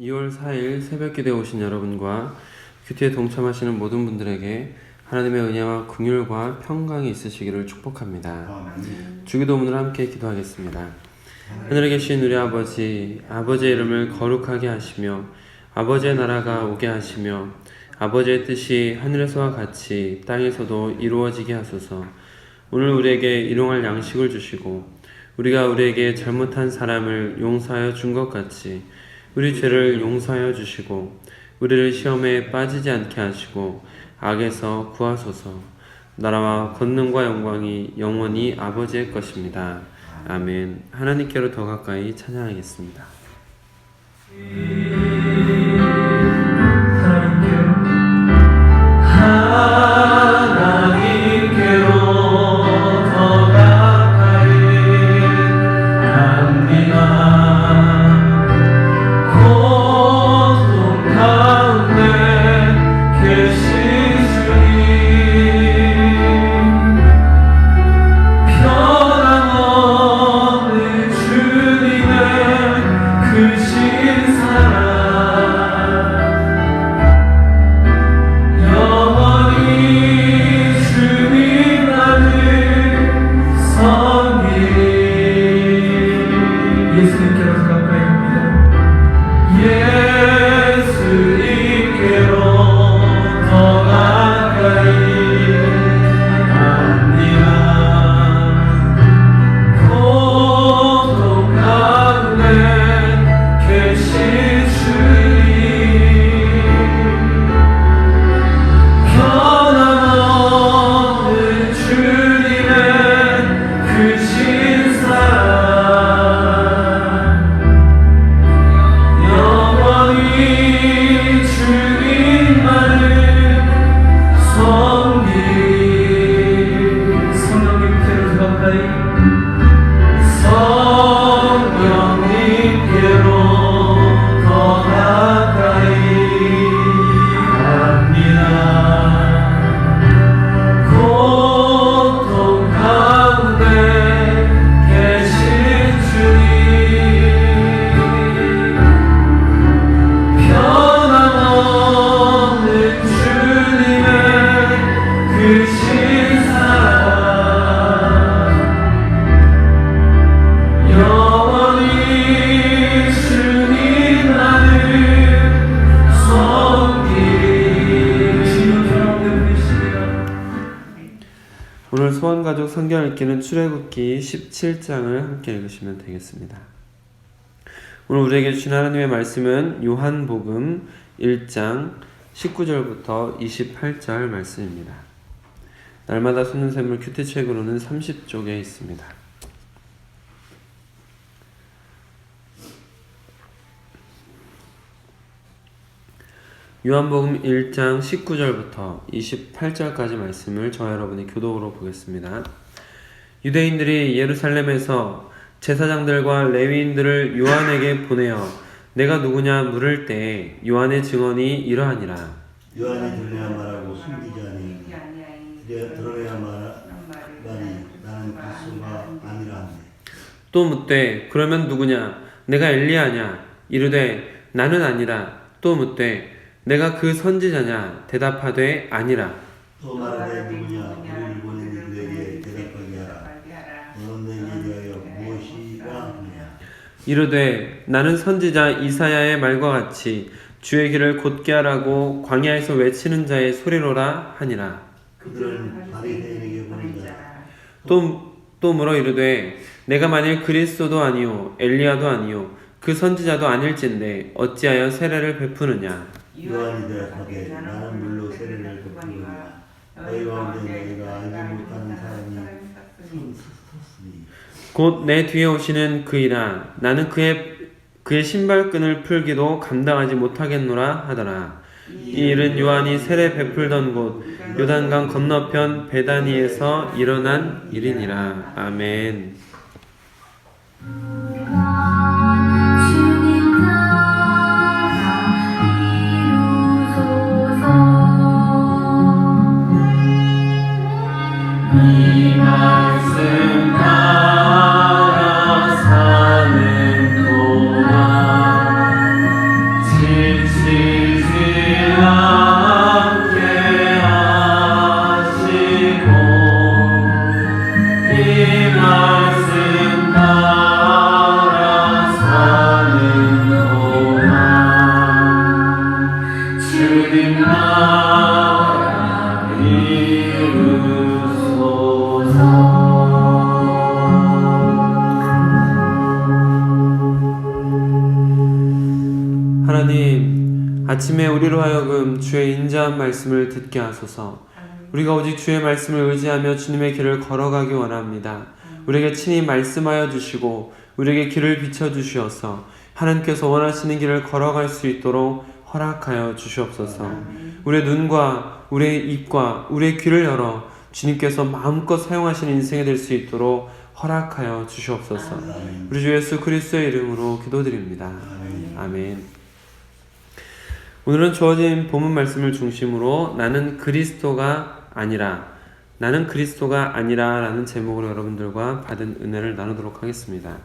2월 4일 새벽 기도에 오신 여러분과 큐티에 동참하시는 모든 분들에게 하나님의 은혜와 긍휼과 평강이 있으시기를 축복합니다. 주기도문을 함께 기도하겠습니다. 하늘에 계신 우리 아버지, 아버지의 이름을 거룩하게 하시며 아버지의 나라가 오게 하시며 아버지의 뜻이 하늘에서와 같이 땅에서도 이루어지게 하소서. 오늘 우리에게 일용할 양식을 주시고 우리가 우리에게 잘못한 사람을 용서하여 준 것 같이 우리 죄를 용서하여 주시고 우리를 시험에 빠지지 않게 하시고 악에서 구하소서. 나라와 권능과 영광이 영원히 아버지의 것입니다. 아멘. 하나님께로 더 가까이 찬양하겠습니다. 오늘 소원가족 성경 읽기는 출애굽기 17장을 함께 읽으시면 되겠습니다. 오늘 우리에게 주신 하나님의 말씀은 요한복음 1장 19절부터 28절 말씀입니다. 날마다 솟는 샘물 큐티 책으로는 30쪽에 있습니다. 요한복음 1장 19절부터 28절까지 말씀을 저 여러분이 교독으로 보겠습니다. 유대인들이 예루살렘에서 제사장들과 레위인들을 요한에게 보내어 내가 누구냐 물을 때 요한의 증언이 이러하니라. 요한이 들려야 말하고 숨기지 아니 들어야 말하니 나는 그리스도가 아니라 또 묻되 그러면 누구냐 내가 엘리야냐 이르되 나는 아니라 또 묻되 내가 그 선지자냐? 대답하되 아니라. 또 말하되 누구냐? 우리를 보낸 이들에게 대답하게 하라. 너는 내게 대하여 무엇이라 하느냐? 이르되 나는 선지자 이사야의 말과 같이 주의 길을 곧게 하라고 광야에서 외치는 자의 소리로라 하니라. 그들은 바리새인에게 보낸 자라 또, 또 물어 이르되 내가 만일 그리스도도 아니요 엘리야도 아니요 그 선지자도 아닐진데 어찌하여 세례를 베푸느냐 요한이 대답하되 나는 물로 세례를 베푸느냐 너희 가운데 너희가 알지 못하는 사람이 곧 내 뒤에 오시는 그이라 나는 그의 그의 신발끈을 풀기도 감당하지 못하겠노라 하더라. 이 일은 요한이 세례 베풀던 곳 요단강 건너편 베다니에서 일어난 일이니라. 아멘 인자한 말씀을 듣게 하소서 우리가 오직 주의 말씀을 의지하며 주님의 길을 걸어가기 원합니다. 우리에게 친히 말씀하여 주시고 우리에게 길을 비춰 주시어서 하나님께서 원하시는 길을 걸어갈 수 있도록 허락하여 주시옵소서. 우리의 눈과 우리의 입과 우리의 귀를 열어 주님께서 마음껏 사용하시는 인생이 될 수 있도록 허락하여 주시옵소서. 우리 주 예수 그리스도의 이름으로 기도드립니다. 아멘. 오늘은 주어진 본문 말씀을 중심으로 나는 그리스도가 아니라 나는 그리스도가 아니라 라는 제목으로 여러분들과 받은 은혜를 나누도록 하겠습니다.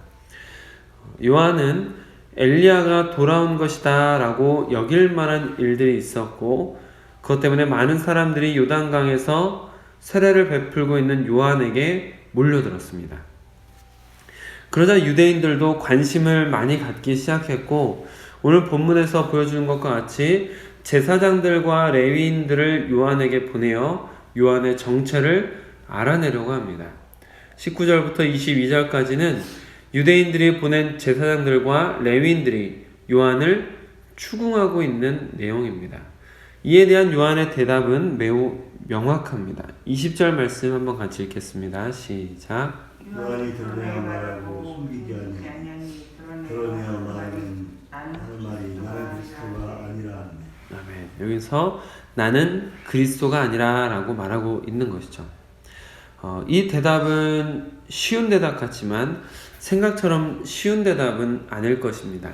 요한은 엘리야가 돌아온 것이다 라고 여길 만한 일들이 있었고 그것 때문에 많은 사람들이 요단강에서 세례를 베풀고 있는 요한에게 몰려들었습니다. 그러자 유대인들도 관심을 많이 갖기 시작했고 오늘 본문에서 보여주는 것과 같이 제사장들과 레위인들을 요한에게 보내어 요한의 정체를 알아내려고 합니다. 19절부터 22절까지는 유대인들이 보낸 제사장들과 레위인들이 요한을 추궁하고 있는 내용입니다. 이에 대한 요한의 대답은 매우 명확합니다. 20절 말씀 한번 같이 읽겠습니다. 시작. 요한이 드러내어 말하고 숨기지 아니 드러내어 말 여기서 나는 그리스도가 아니라 라고 말하고 있는 것이죠. 어, 이 대답은 쉬운 대답 같지만 생각처럼 쉬운 대답은 아닐 것입니다.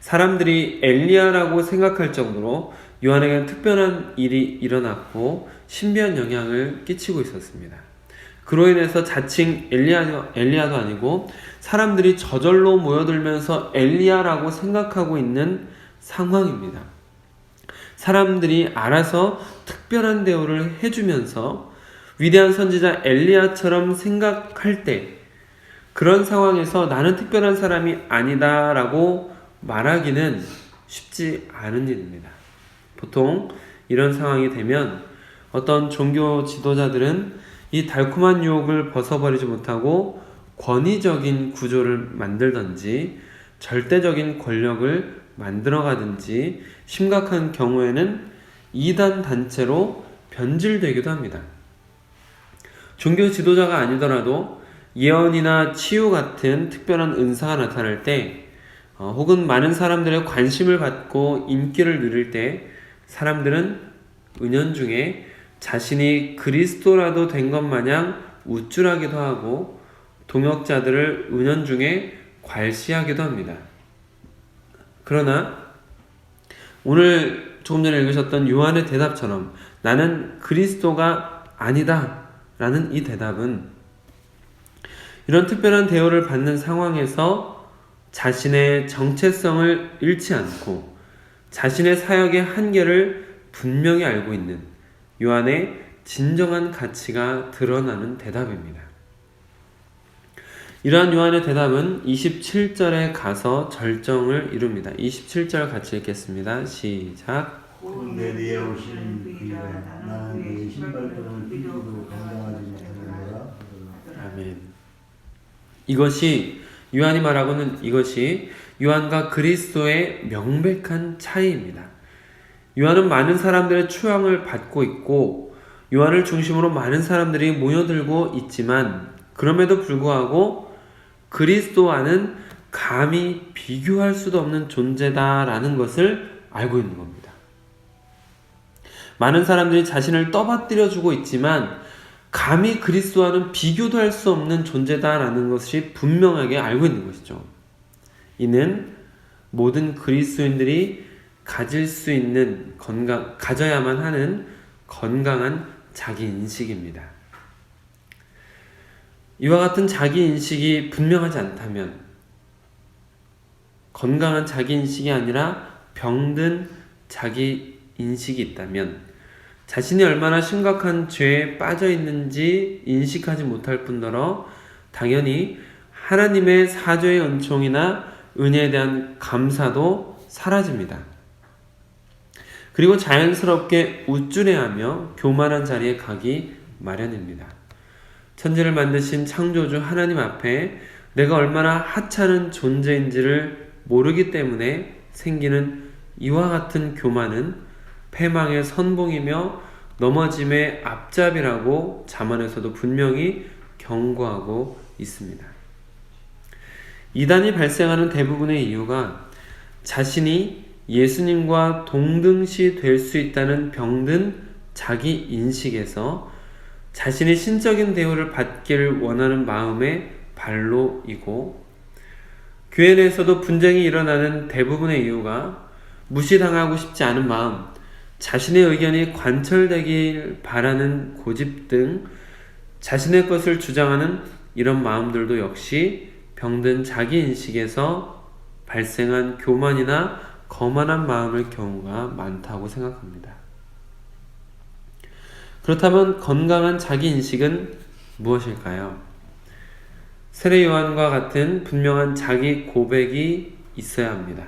사람들이 엘리야라고 생각할 정도로 요한에게는 특별한 일이 일어났고 신비한 영향을 끼치고 있었습니다. 그로 인해서 자칭 엘리야, 엘리야도 아니고 사람들이 저절로 모여들면서 엘리야라고 생각하고 있는 상황입니다. 사람들이 알아서 특별한 대우를 해주면서 위대한 선지자 엘리야처럼 생각할 때 그런 상황에서 나는 특별한 사람이 아니다라고 말하기는 쉽지 않은 일입니다. 보통 이런 상황이 되면 어떤 종교 지도자들은 이 달콤한 유혹을 벗어버리지 못하고 권위적인 구조를 만들든지 절대적인 권력을 만들어가든지 심각한 경우에는 이단 단체로 변질되기도 합니다. 종교 지도자가 아니더라도 예언이나 치유 같은 특별한 은사가 나타날 때 어, 혹은 많은 사람들의 관심을 받고 인기를 누릴 때 사람들은 은연중에 자신이 그리스도라도 된 것 마냥 우쭐하기도 하고 동역자들을 은연중에 괄시하기도 합니다. 그러나 오늘 조금 전에 읽으셨던 요한의 대답처럼 나는 그리스도가 아니다 라는 이 대답은 이런 특별한 대우를 받는 상황에서 자신의 정체성을 잃지 않고 자신의 사역의 한계를 분명히 알고 있는 요한의 진정한 가치가 드러나는 대답입니다. 이러한 요한의 대답은 27절에 가서 절정을 이룹니다. 27절 같이 읽겠습니다. 시작. 내 뒤에 오신 그이라 나는 그의 신발끈을 삐지고 감당하지 못하느라 아멘. 이것이 요한이 말하고는 이것이 요한과 그리스도의 명백한 차이입니다. 요한은 많은 사람들의 추앙을 받고 있고 요한을 중심으로 많은 사람들이 모여들고 있지만 그럼에도 불구하고 그리스도 와는 감히 비교할 수도 없는 존재다라는 것을 알고 있는 겁니다. 많은 사람들이 자신을 떠받들여 주고 있지만 감히 그리스도와는 비교도 할 수 없는 존재다라는 것이 분명하게 알고 있는 것이죠. 이는 모든 그리스도인들이 가질 수 있는 건강, 가져야만 하는 건강한 자기 인식입니다. 이와 같은 자기 인식이 분명하지 않다면 건강한 자기 인식이 아니라 병든 자기 인식이 있다면 자신이 얼마나 심각한 죄에 빠져 있는지 인식하지 못할 뿐더러 당연히 하나님의 사죄의 은총이나 은혜에 대한 감사도 사라집니다. 그리고 자연스럽게 우쭐해하며 교만한 자리에 가기 마련입니다. 천지를 만드신 창조주 하나님 앞에 내가 얼마나 하찮은 존재인지를 모르기 때문에 생기는 이와 같은 교만은 패망의 선봉이며 넘어짐의 앞잡이라고 자만에서도 분명히 경고하고 있습니다. 이단이 발생하는 대부분의 이유가 자신이 예수님과 동등시 될 수 있다는 병든 자기 인식에서 자신이 신적인 대우를 받기를 원하는 마음의 발로이고 교회 내에서도 분쟁이 일어나는 대부분의 이유가 무시당하고 싶지 않은 마음, 자신의 의견이 관철되길 바라는 고집 등 자신의 것을 주장하는 이런 마음들도 역시 병든 자기 인식에서 발생한 교만이나 거만한 마음일 경우가 많다고 생각합니다. 그렇다면 건강한 자기 인식은 무엇일까요? 세례 요한과 같은 분명한 자기 고백이 있어야 합니다.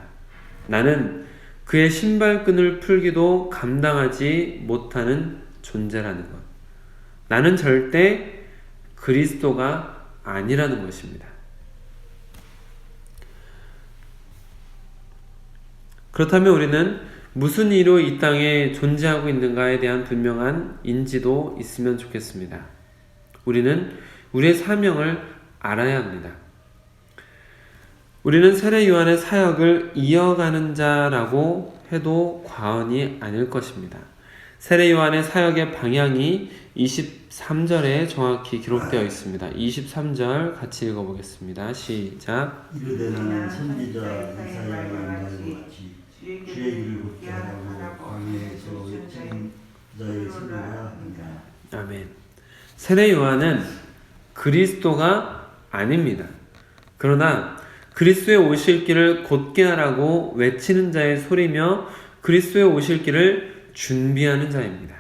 나는 그의 신발끈을 풀기도 감당하지 못하는 존재라는 것. 나는 절대 그리스도가 아니라는 것입니다. 그렇다면 우리는 무슨 이유로 이 땅에 존재하고 있는가에 대한 분명한 인지도 있으면 좋겠습니다. 우리는 우리의 사명을 알아야 합니다. 우리는 세례 요한의 사역을 이어가는 자라고 해도 과언이 아닐 것입니다. 세례 요한의 사역의 방향이 23절에 정확히 기록되어 있습니다. 23절 같이 읽어보겠습니다. 시작. 이르되 나는 선지자 이사야가 말과 같이 주의 길을 걷게 하라고 광야에서 외치는 자의 소리가 한다. 아멘. 세례 요한은 그리스도가 아닙니다. 그러나 그리스도의 오실 길을 곧게 하라고 외치는 자의 소리며 그리스도의 오실 길을 준비하는 자입니다.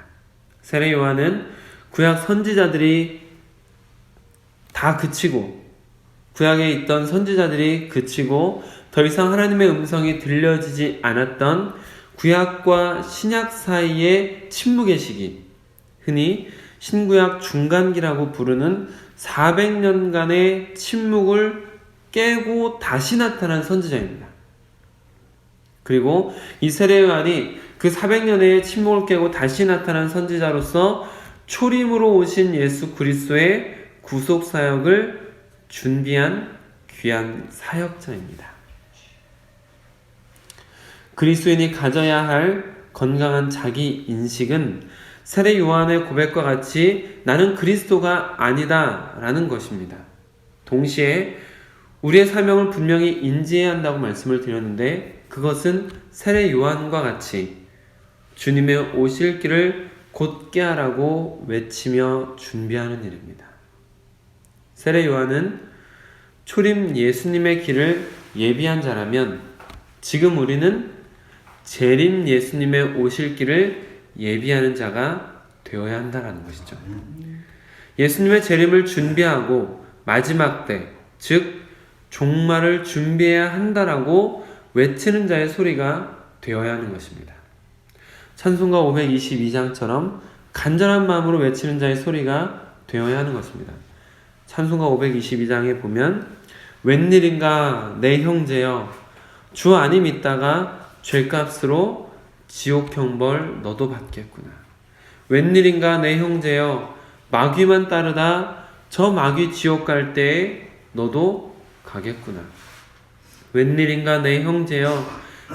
세례 요한은 구약 선지자들이 다 그치고 구약에 있던 선지자들이 그치고 더 이상 하나님의 음성이 들려지지 않았던 구약과 신약 사이의 침묵의 시기, 흔히 신구약 중간기라고 부르는 400년간의 침묵을 깨고 다시 나타난 선지자입니다. 그리고 이 세례 요한이 그 400년의 침묵을 깨고 다시 나타난 선지자로서 초림으로 오신 예수 그리스도의 구속 사역을 준비한 귀한 사역자입니다. 그리스도인이 가져야 할 건강한 자기 인식은 세례 요한의 고백과 같이 나는 그리스도가 아니다 라는 것입니다. 동시에 우리의 사명을 분명히 인지해야 한다고 말씀을 드렸는데 그것은 세례 요한과 같이 주님의 오실 길을 곧게 하라고 외치며 준비하는 일입니다. 세례 요한은 초림 예수님의 길을 예비한 자라면 지금 우리는 재림 예수님의 오실 길을 예비하는 자가 되어야 한다는 것이죠. 예수님의 재림을 준비하고 마지막 때, 즉 종말을 준비해야 한다라고 외치는 자의 소리가 되어야 하는 것입니다. 찬송가 522장처럼 간절한 마음으로 외치는 자의 소리가 되어야 하는 것입니다. 찬송가 522장에 보면 웬일인가 내 형제여 주 안임 있다가 죄값으로 지옥 형벌 너도 받겠구나. 웬일인가 내 형제여 마귀만 따르다 저 마귀 지옥 갈 때에 너도 가겠구나. 웬일인가 내 형제여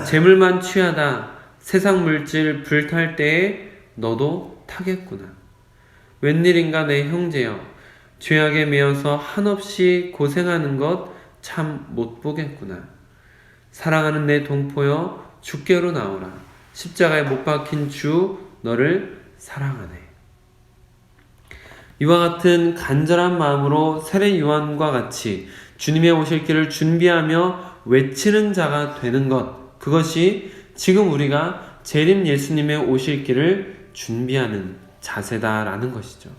재물만 취하다 세상 물질 불탈 때에 너도 타겠구나. 웬일인가 내 형제여 죄악에 매여서 한없이 고생하는 것 참 못 보겠구나. 사랑하는 내 동포여 주께로 나오라. 십자가에 못 박힌 주 너를 사랑하네. 이와 같은 간절한 마음으로 세례 요한과 같이 주님의 오실 길을 준비하며 외치는 자가 되는 것. 그것이 지금 우리가 재림 예수님의 오실 길을 준비하는 자세다라는 것이죠.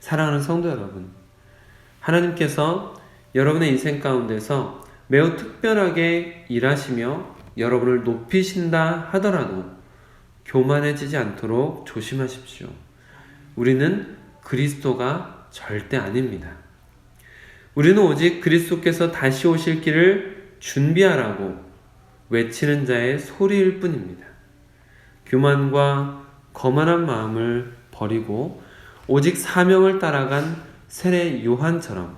사랑하는 성도 여러분, 하나님께서 여러분의 인생 가운데서 매우 특별하게 일하시며 여러분을 높이신다 하더라도 교만해지지 않도록 조심하십시오. 우리는 그리스도가 절대 아닙니다. 우리는 오직 그리스도께서 다시 오실 길을 준비하라고 외치는 자의 소리일 뿐입니다. 교만과 거만한 마음을 버리고 오직 사명을 따라간 세례 요한처럼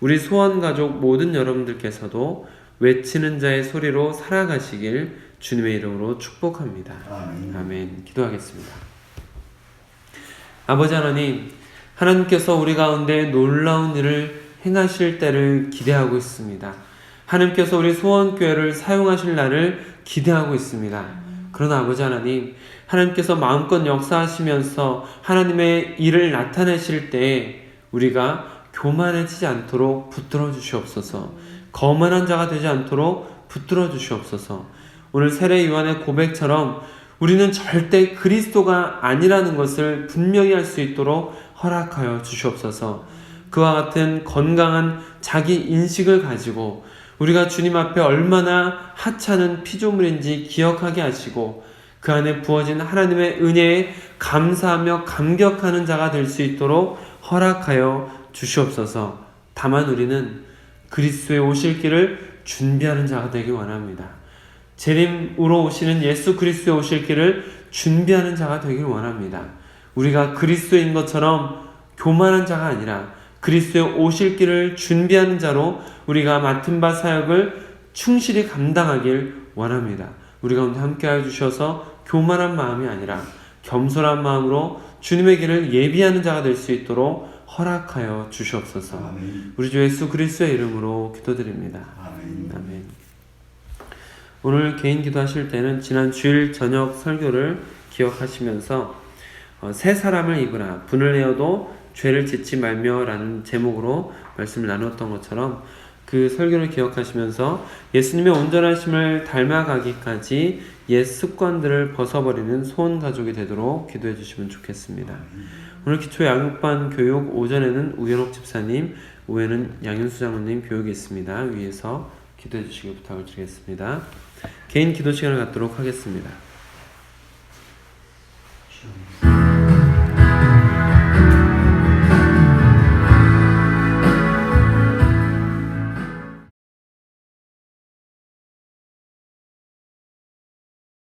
우리 소원 가족 모든 여러분들께서도 외치는 자의 소리로 살아가시길 주님의 이름으로 축복합니다. 아멘. 아멘. 기도하겠습니다. 아버지 하나님, 하나님께서 우리 가운데 놀라운 일을 행하실 때를 기대하고 있습니다. 하나님께서 우리 소원교회를 사용하실 날을 기대하고 있습니다. 그러나 아버지 하나님, 하나님께서 마음껏 역사하시면서 하나님의 일을 나타내실 때 우리가 교만해지지 않도록 붙들어 주시옵소서. 거만한 자가 되지 않도록 붙들어 주시옵소서. 오늘 세례 요한의 고백처럼 우리는 절대 그리스도가 아니라는 것을 분명히 할 수 있도록 허락하여 주시옵소서. 그와 같은 건강한 자기 인식을 가지고 우리가 주님 앞에 얼마나 하찮은 피조물인지 기억하게 하시고 그 안에 부어진 하나님의 은혜에 감사하며 감격하는 자가 될 수 있도록 허락하여 주시옵소서. 다만 우리는 그리스도의 오실 길을 준비하는 자가 되기 원합니다. 재림으로 오시는 예수 그리스도의 오실 길을 준비하는 자가 되길 원합니다. 우리가 그리스도인 것처럼 교만한 자가 아니라 그리스도의 오실 길을 준비하는 자로 우리가 맡은 바 사역을 충실히 감당하길 원합니다. 우리 가운데 함께하여 주셔서 교만한 마음이 아니라 겸손한 마음으로 주님의 길을 예비하는 자가 될 수 있도록 허락하여 주시옵소서. 아멘. 우리 주 예수 그리스도의 이름으로 기도드립니다. 아멘. 아멘. 오늘 개인 기도하실 때는 지난 주일 저녁 설교를 기억하시면서 어, 새 사람을 입으라 분을 내어도 죄를 짓지 말며라는 제목으로 말씀을 나눴던 것처럼 그 설교를 기억하시면서 예수님의 온전하심을 닮아가기까지 옛 습관들을 벗어버리는 소원 가족이 되도록 기도해 주시면 좋겠습니다. 오늘 기초 양육반 교육 오전에는 우현옥 집사님, 오후에는 양윤수 장로님 교육이 있습니다. 위에서 기도해 주시길 부탁을 드리겠습니다. 개인 기도 시간을 갖도록 하겠습니다.